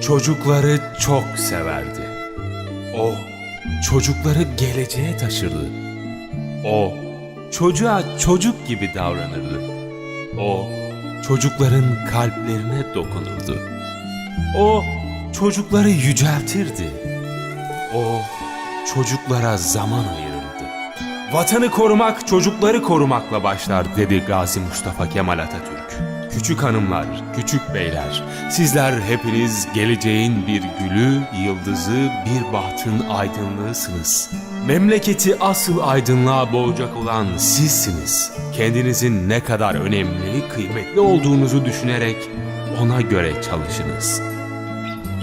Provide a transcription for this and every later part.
çocukları çok severdi. O çocukları geleceğe taşırdı. O çocuğa çocuk gibi davranırdı. O çocukların kalplerine dokunurdu. O çocukları yüceltirdi. O çocuklara zaman ayırırdı. Vatanı korumak çocukları korumakla başlar dedi Gazi Mustafa Kemal Atatürk. Küçük hanımlar, küçük beyler, sizler hepiniz geleceğin bir gülü, yıldızı, bir bahtın aydınlığısınız. Memleketi asıl aydınlığa boğacak olan sizsiniz. Kendinizin ne kadar önemli, kıymetli olduğunuzu düşünerek ona göre çalışınız.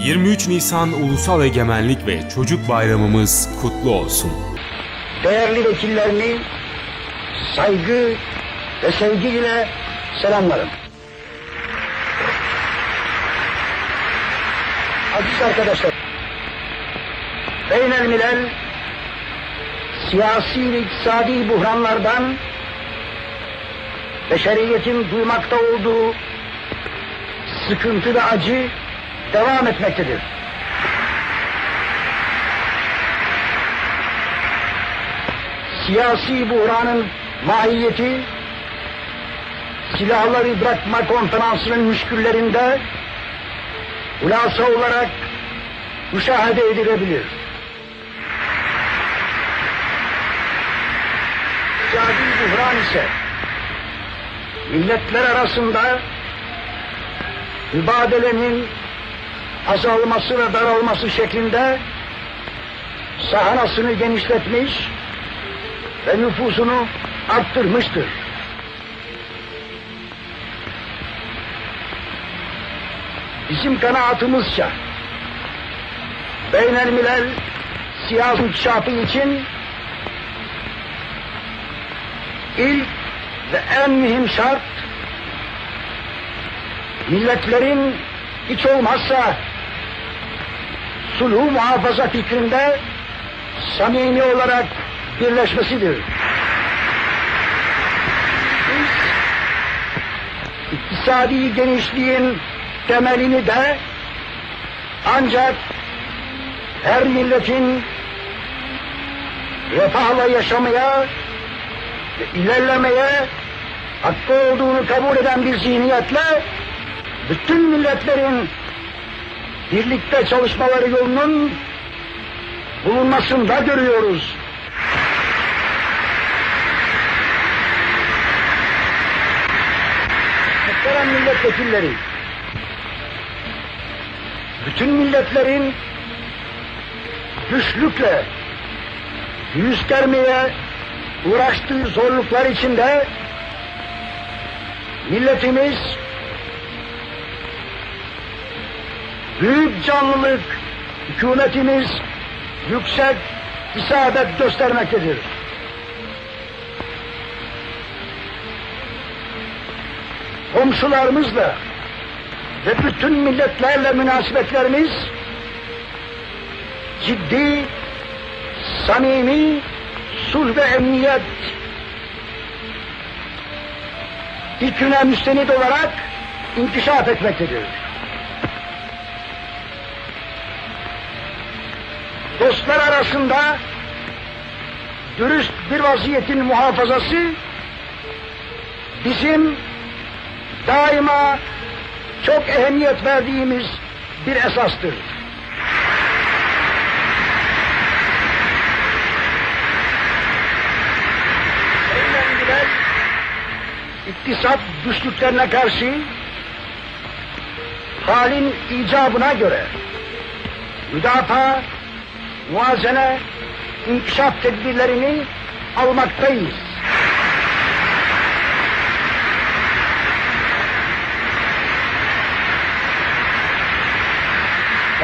23 Nisan Ulusal Egemenlik ve Çocuk Bayramımız kutlu olsun. değerli vekillerini saygı ve sevgiyle selamlarım. Aziz arkadaşlar, Beynel Milal siyasi ve iktisadi buhranlardan beşeriyetin duymakta olduğu sıkıntı ve acı devam etmektedir. siyasi buhranın mahiyeti silahları bırakma konferansının müşküllerinde hulasa olarak müşahede edilebilir. İktisadi buhran ise milletler arasında mübadelenin azalması ve daralması şeklinde sahanasını genişletmiş, ve nüfusunu arttırmıştır. Bizim kanaatimizce beynel milel siyasi inkişafı için ilk ve en mühim şart milletlerin hiç olmazsa sulhu muhafaza fikrinde samimi olarak birleşmesidir. Biz iktisadi genişliğin temelini de ancak her milletin refahla yaşamaya ilerlemeye hakkı olduğunu kabul eden bir zihniyetle bütün milletlerin birlikte çalışmaları yolunun bulunmasında görüyoruz. Muhterem milletvekilleri, bütün milletlerin güçlükle yüz germeye uğraştığı zorluklar içinde milletimiz büyük canlılık, hükümetimiz yüksek isabet göstermektedir. komşularımızla ve bütün milletlerle münasebetlerimiz ciddi, samimi, sulh ve emniyet fikrine müstenit olarak inkişaf etmektedir. Dostlar arasında dürüst bir vaziyetin muhafazası bizim daima çok ehemmiyet verdiğimiz bir esastır. Eğlenceler, iktisat güçlüklerine karşı halin icabına göre müdafaa, muazene, inkişaf tedbirlerini almaktayız.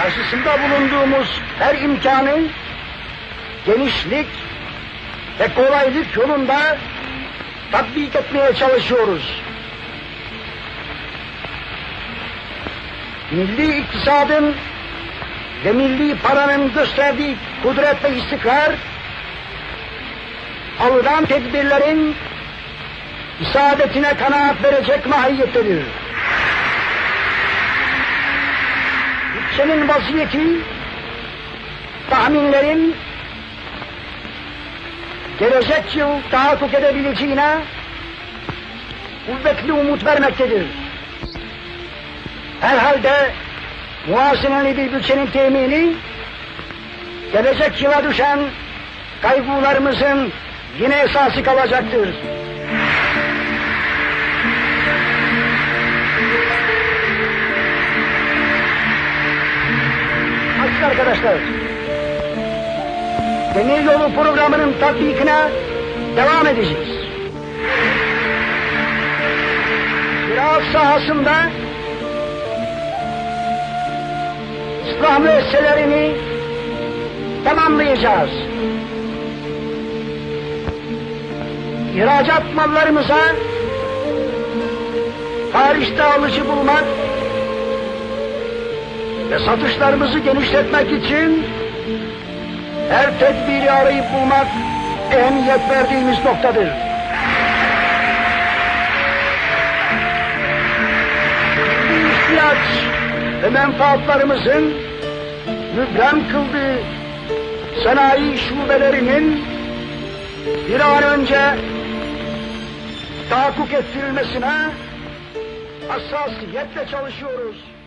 Karşısında bulunduğumuz her imkanı genişlik ve kolaylık yolunda tatbik etmeye çalışıyoruz. Milli iktisadın ve milli paranın gösterdiği kudret ve istikrar alınan tedbirlerin isabetine kanaat verecek mahiyettedir. Ülkenin vaziyeti tahminlerin gelecek yıl tahakkuk edebileceğine kuvvetli umut vermektedir. Herhalde muazeneli bir bütçenin temini gelecek yıla düşen kaygılarımızın yine esası kalacaktır. Aziz arkadaşlar, Demir Yolu programının tatbikine devam edeceğiz. Ziraat sahasında İslam müesseselerini tamamlayacağız. İhracat mallarımıza Paris'te alıcı bulmak ve satışlarımızı genişletmek için her tedbiri arayıp bulmak ehemmiyet verdiğimiz noktadır. İhtiyaç ve menfaatlarımızın mübrem kıldığı sanayi şubelerinin bir an önce tahakkuk ettirilmesine hassasiyetle çalışıyoruz.